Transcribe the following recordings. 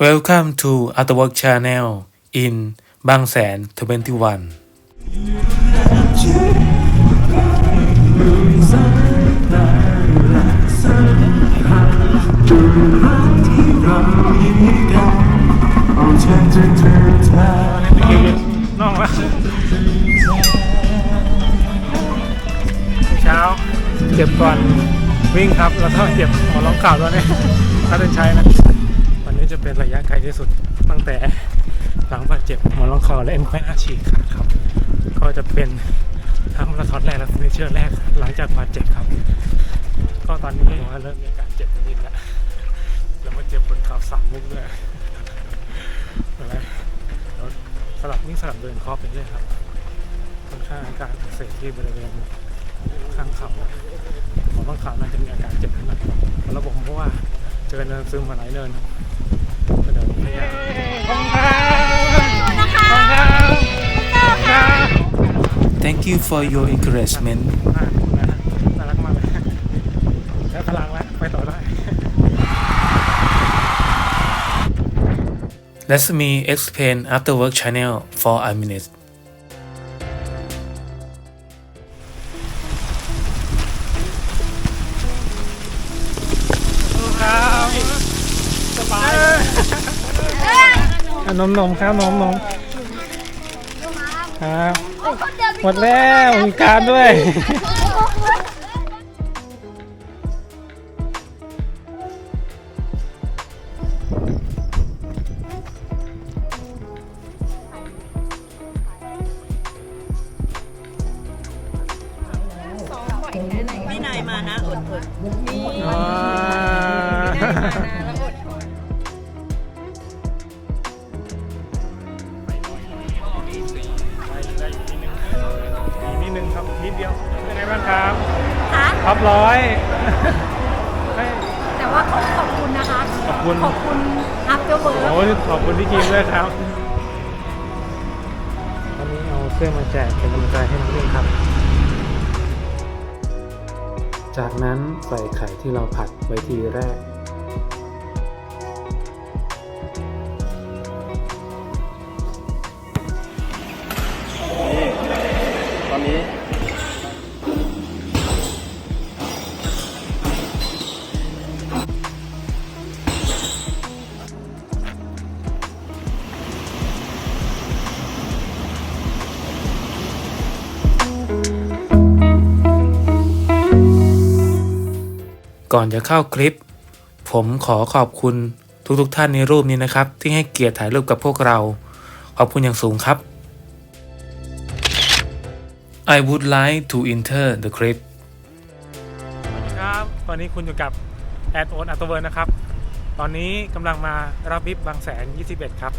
Welcome to Artwork Channel in Bang San 21น้องวะเช้าเจ็บก่อนวิ่งครับ แล้วก็เจ็บหัวร้องข่าวด้วยเนี่ยถ้าเดินใช้นะ จะเป็นระยะไกลที่สุดตั้งแต่หลังบาดเจ็บหัวร้องข่าวและเอ็นไขว้หน้าฉีกขาดครับ ก็จะเป็นทั้งมาราธอนแรกและฟินิชเชอร์แรกหลังจากบาดเจ็บครับ ก็ตอนนี้ผมเริ่มมีอาการเจ็บนิดๆแล้วแล้วมาเจ็บบนเข่าสามมุกด้วยอะไรสลับวิ่งสลับเดินคอไปเรื่อยครับค่อนข้างอาการเสบที่บริเวณข้างเข่าหมอข้างเข่าน่าจะมีอาการเจ็บนิดหน่อยแล้วผมเพราะว่าเจอเนินซึมมาหลายเนิน ก็เดินพยายามขอบคุณครับขอบคุณครับขอบคุณครับ Thank you for your encouragement อะน่ารักมากเลยใช้พลังแล้วไปต่อได้ Let me explain Afterwork Channel for a minute นมนมครับนมนมครับหมดแล้วมีการด้วย อีกนิดนึงครับนิดเดียวเป็นไงบ้างครับคะท็อปร้อยให้ แต่ว่าขอขอบคุณนะคะ ขอบคุณ ขอบคุณอัพเดอร์เวิร์โอ้ยขอบคุณพี่กิมด้วยครับวันนี้เอาเสื้อมาแจกเป็นกำลังใจให้น้องเล่นครับ จากนั้นใส่ไข่ที่เราผัดไว้ทีแรก ตอนนี้ ก่อนจะเข้าคลิป ผมขอขอบคุณทุกๆท่านในรูปนี้นะครับ ที่ให้เกียรติถ่ายรูปกับพวกเรา ขอบคุณอย่างสูงครับ I would like to enter the clip สวัสดีครับ ตอนนี้คุณอยู่กับแอดโอนอัตเวิร์นะครับ ตอนนี้กำลังมารับวิบบางแสน 21 ครับ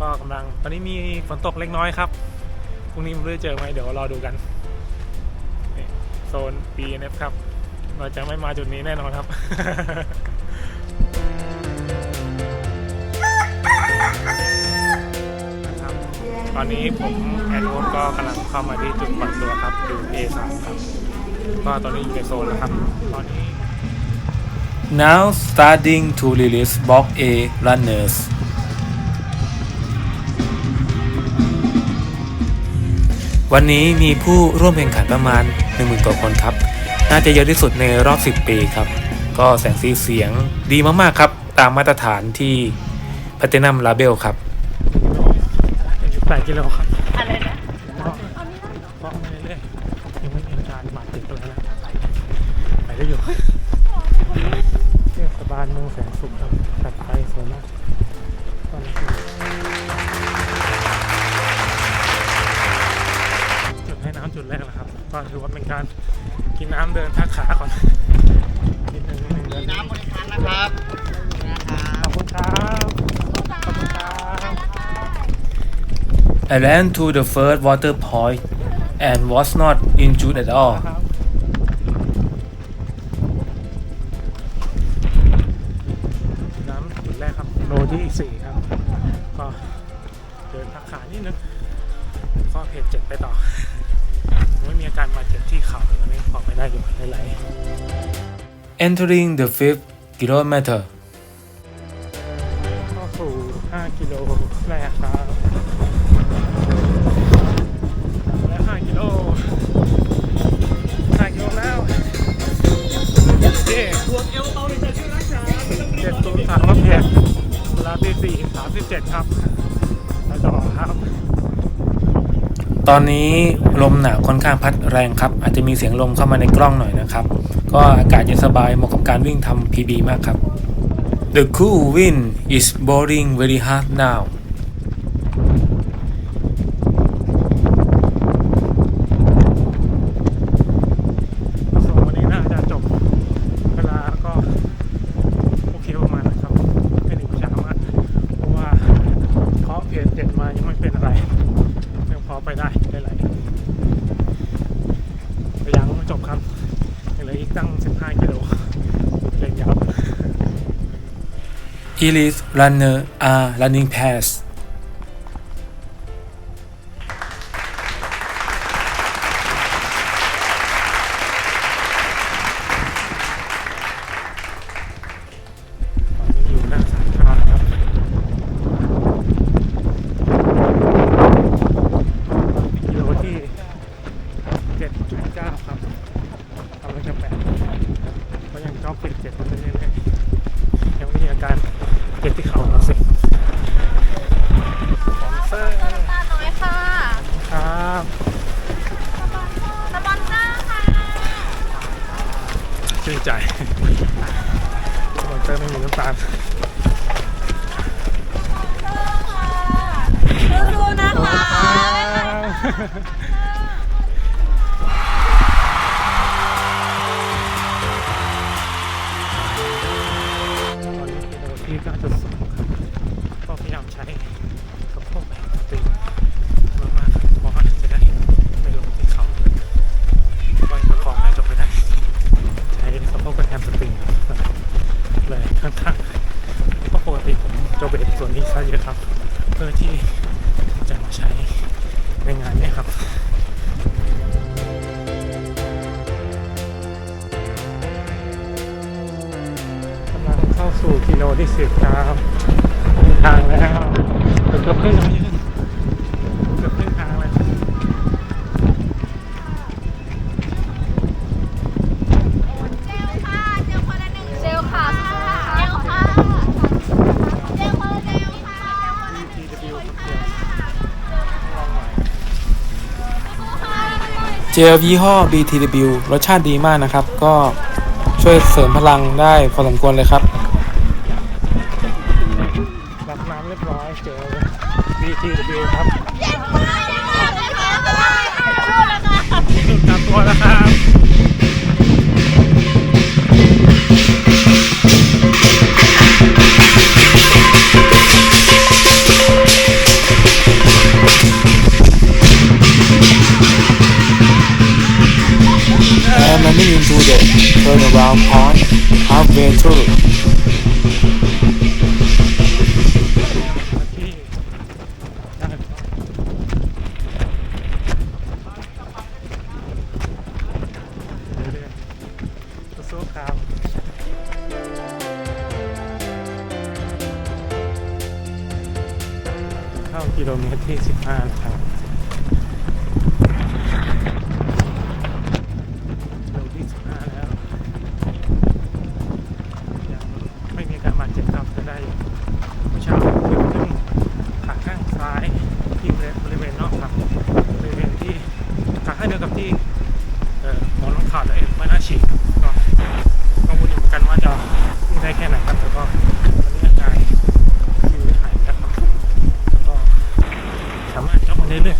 ก็กำลังตอนนี้มีฝนตกเล็กน้อยครับ พรุ่งนี้ไม่รู้จะเจอไหมเดี๋ยวรอดูกันนี่โซน BNF ครับ เราจะไม่มาจุดนี้แน่นอนครับ อนนี้ผมแอดโอนก็กำลังเข้ามาที่จุดปล่อยตัวครับอยู่ A3 ครับ ก็ตอนนี้อยู่ในโซนแล้วครับ ตอนนี้ now starting to release box A runners วันนี้มีผู้ร่วมแข่งขันประมาณ 10,000กว่าคนครับ น่าจะเยอะที่สุดในรอบ 10 ปีครับ ก็แสงสีเสียงดีมากๆครับ ตามมาตรฐานที่ Platinum Label ครับ อยู่แปดกิโลครับอะไรนะก็ก็ไปเรื่อยๆยังไม่มีอาการบาดเจ็บอะไรนะไปได้อยู่เทศบาลเมืองแสนสุขครับตัดไฟสวยมากตอนนี้จุดให้น้ำจุดแรกแล้วครับก็ถือว่าเป็นการกินน้ำเดินพักขาก่อนนิ I ran to the first water point and was not injured at all น้ำแรกครับโลที่สี่ครับ ก็เดินพัขานิดนึงก็เพจเจ็ดไปต่อไม่มีอาการบาดเจ็บที่ข่าตอนนี้ออกไปได้อยู่ไหล Entering the fifth kilometer ก็สู่5กิโลแรกครับ 7 ครับแล้ต่อครับ ตอนนี้ลมหนาวค่อนข้างพัดแรงครับ อาจจะมีเสียงลมเข้ามาในกล้องหน่อยนะครับ ก็อากาศเย็นสบายเหมาะกับการวิ่งทำ PB มากครับ The cool wind is blowing very hard now Elite Runner are running past อร์ไม่มีน้ำตาลดูดูนะคะตอนนี้โอที่ก็จะสูงก็พยายามใช้ ข้างๆเพราะปกติผมจะเบรกส่วนนี้ซะเยอะครับ เพื่อที่จะมาใช้ในงานนี้ครับกำลังเข้าสู่กิโลที่สิบครับทางแล้วแล้วก็เพิ่งยืน เจลยี่ห้อ BTW รสชาติดีมากนะครับ ก็ช่วยเสริมพลังได้พอสมควรเลยครับ เข้ากิโลเมตรที่ 15นะครับ Neli.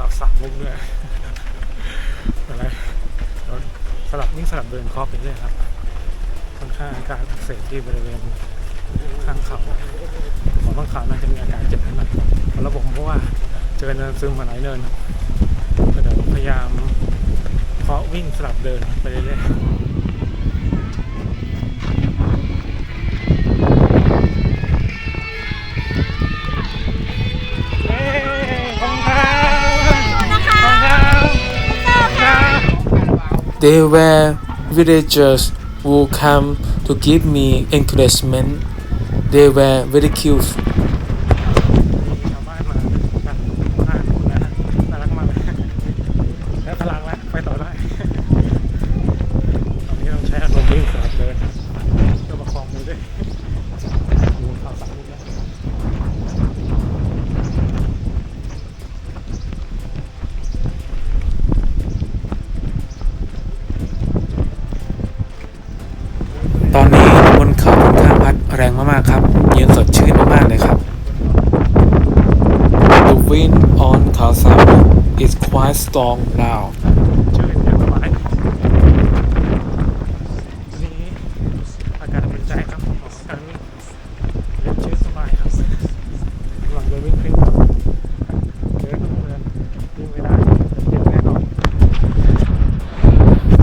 มาเจ็บบนเขาสามมุกด้วยอะไรแล้วสลับวิ่งสลับเดินคอไปเรื่อยครับค่อนข้างอาการอักเสบที่บริเวณข้างเขาหมอบางขาน่าจะมีอาการเจ็บนิดหน่อยแล้วผมเพราะว่าเจอเนินซึมมาหลายเนินก็เดี๋ยวพยายามเคาะวิ่งสลับเดินไปเรื่อยๆ They were villagers who came to give me encouragement. They were very cute. Song now. ชื่อเย็นสบายวันนี้อากาศเป็นใจครับออกการวิ่งเย็นชื่นสบายครับกำลังจะวิ่งขึ้นเขาเดินต้องเดินวิ่งไม่ได้เจ็บแน่นอน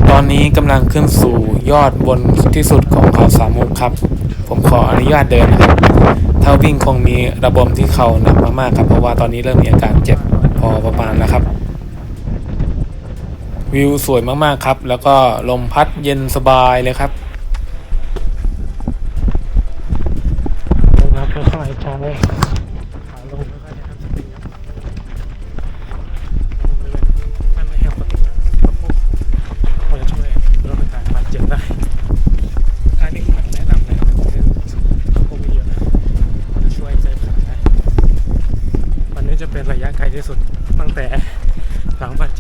ตอนนี้กำลังขึ้นสู่ยอดบนที่สุดของเขาสามมุกครับ ผมขออนุญาตเดินนะครับ ถ้าวิ่งคงมีระบมที่เข่าหนักมากๆครับ เพราะว่าตอนนี้เริ่มมีอาการเจ็บพอประมาณแล้วครับ วิวสวยมากๆครับ แล้วก็ลมพัดเย็นสบายเลยครับ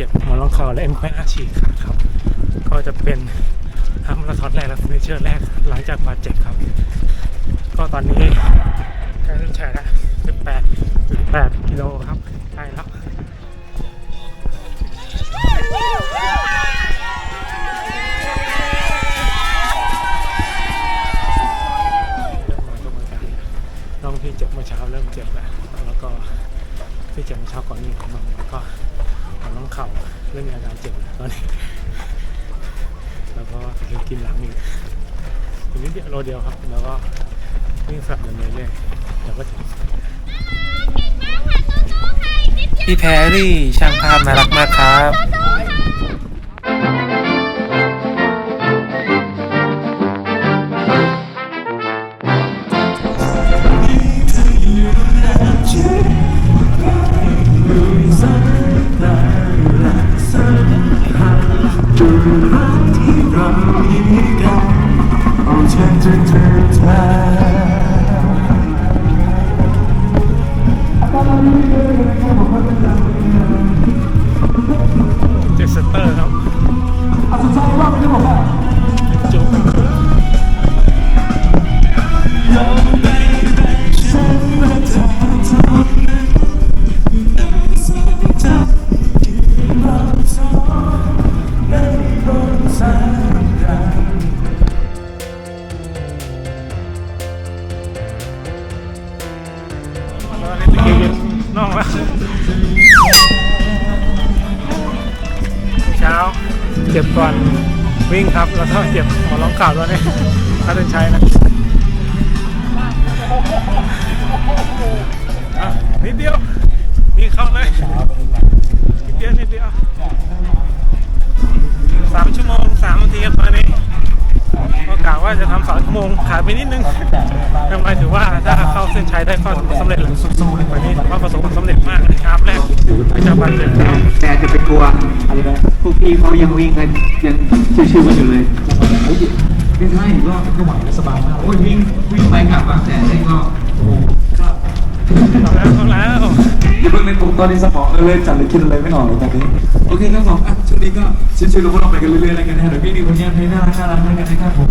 จ็บหมอนรองคอและเอ็นไขว้หน้าฉีกขาดครับ ก็จะเป็นฮามาราธอนแรกและเฟินิเชอร์แรกหลังจากบาดเจ็บครับ ก็ตอนนี้กล้เส้นชัยแล้ว18.8กิโลครับใกล้แล้วเริ่มมาตรงกันน้องที่เจ็บเมื่อเช้าเริ่มเจ็บแล้ว แล้วก็ที่เจ็บเมื่อเช้าก่อนนี่ของน้องก็ เข่าเริ่มมีอาการเจ็บแล้วตอนนี้ แล้วก็ถึงกินหลังอีกทีนี้เดียวโลเดียวครับ แล้วก็วิ่งสับเดินเรื่อยๆเดี๋ยวก็ถึงพี่แพรรี่ช่างภาพน่ารักมากครับ ข่าวตัวนี้ถ้าเป็นใช้นะนิดเดียววิ่งเข้าเลยนิดเดียวนิดเดียวสามชั่วโมงสามนาทีครับตอนนี้ก็กะว่าจะทำสองชั่วโมงขาดไปนิดนึงทำไมถือว่าถ้าเข้าเส้นชัยได้ก็สำเร็จแล้ววันนี้ถือว่าประสบความสำเร็จมากในคราฟแรกหลังจากบาดเจ็บแล้วแต่จะไปกลัวอะไรนะพวกพี่เขายังวิ่งกันยังชิวๆกันอยู่เลย ไม่ใช่รอบก็ไหวแล้วสบายมากโอ้ยวิ่งวิ่งไปกลับอะแต่ได้ก็โอ้โหเอาแล้วเอาเลยผมตอนนี้สมองเลยจัดเลยคิดอะไรไม่ออกเลยตอนนี้โอเคครับผมอะช่วงนี้ก็ชิวๆเราก็ลองไปกันเรื่อยๆแล้วกันนะเดี๋ยวพี่ดีคนนี้ให้น่ารักน่ารักให้กันนะครับผม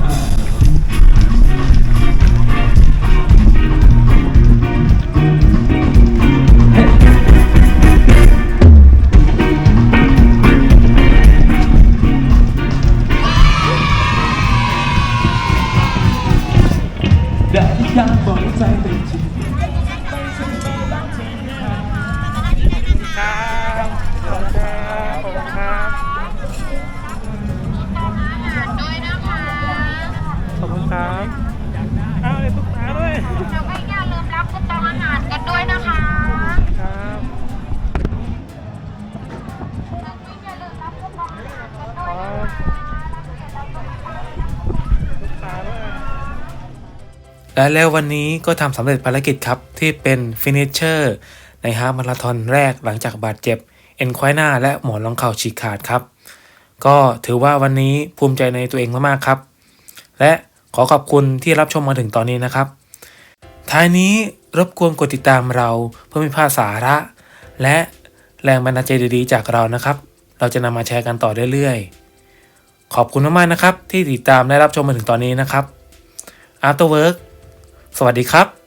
บอก และแล้ววันนี้ก็ทำสำเร็จภารกิจครับ ที่เป็นฟินิชเชอร์ในฮาล์ฟมาราธอนแรกหลังจากบาดเจ็บ เอ็นควายหน้าและหมอนรองเข่าฉีกขาดครับ ก็ถือว่าวันนี้ภูมิใจในตัวเองมากๆครับ และขอขอบคุณที่รับชมมาถึงตอนนี้นะครับ ท้ายนี้รบกวนกดติดตามเราเพื่อไม่พลาดสาระ และแรงบันดาลใจดีๆ จากเรานะครับ เราจะนำมาแชร์กันต่อเรื่อยๆ ขอบคุณมากๆนะครับ ที่ติดตามและรับชมมาถึงตอนนี้นะครับ After Work สวัสดีครับ